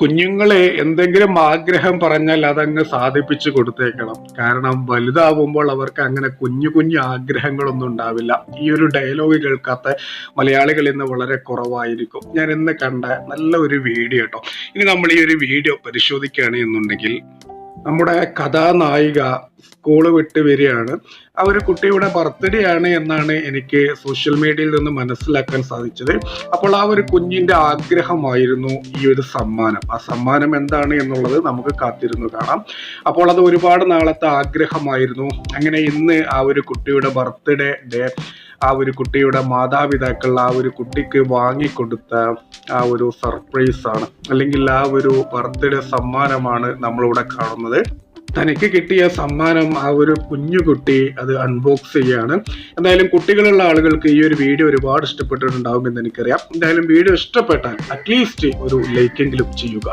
കുഞ്ഞുങ്ങളെ എന്തെങ്കിലും ആഗ്രഹം പറഞ്ഞാൽ അതങ്ങ് സാധിപ്പിച്ചു കൊടുത്തേക്കണം. കാരണം വലുതാവുമ്പോൾ അവർക്ക് അങ്ങനെ കുഞ്ഞു കുഞ്ഞു ആഗ്രഹങ്ങളൊന്നും ഉണ്ടാവില്ല. ഈ ഒരു ഡയലോഗ് കേൾക്കാത്ത മലയാളികൾ ഇന്ന് വളരെ കുറവായിരിക്കും. ഞാൻ ഇന്ന് കണ്ട നല്ല ഒരു വീഡിയോ കേട്ടോ ഇനി നമ്മൾ ഈ ഒരു വീഡിയോ പരിശോധിക്കുകയാണ് എന്നുണ്ടെങ്കിൽ നമ്മുടെ കഥാനായിക സ്കൂൾ വിട്ട് വരികയാണ്. ആ ഒരു കുട്ടിയുടെ ബർത്ത്ഡേ ആണ് എന്നാണ് എനിക്ക് സോഷ്യൽ മീഡിയയിൽ നിന്ന് മനസ്സിലാക്കാൻ സാധിച്ചത്. അപ്പോൾ ആ ഒരു കുഞ്ഞിന്റെ ആഗ്രഹമായിരുന്നു ഈ ഒരു സമ്മാനം. ആ സമ്മാനം എന്താണ് എന്നുള്ളത് നമുക്ക് കാത്തിരുന്നു കാണാം. അപ്പോൾ അത് ഒരുപാട് നാളത്തെ ആഗ്രഹമായിരുന്നു. അങ്ങനെ ഇന്ന് ആ ഒരു കുട്ടിയുടെ ബർത്ത്ഡേ ഡേ ആ ഒരു കുട്ടിയുടെ മാതാപിതാക്കൾ ആ ഒരു കുട്ടിക്ക് വാങ്ങിക്കൊടുത്ത ആ ഒരു സർപ്രൈസ് ആണ്. അല്ലെങ്കിൽ ആ ഒരു ബർത്ത്ഡേ സമ്മാനമാണ് നമ്മളിവിടെ കാണുന്നത്. തനിക്ക് കിട്ടിയ സമ്മാനം ആ ഒരു കുഞ്ഞുകുട്ടി അത് അൺബോക്സ് ചെയ്യാണ്. എന്തായാലും കുട്ടികളുള്ള ആളുകൾക്ക് ഈ ഒരു വീഡിയോ ഒരുപാട് ഇഷ്ടപ്പെട്ടിട്ടുണ്ടാവും എന്ന് എനിക്കറിയാം. എന്തായാലും വീഡിയോ ഇഷ്ടപ്പെട്ടാൽ അറ്റ്ലീസ്റ്റ് ഒരു ലൈക്കെങ്കിലും ചെയ്യുക.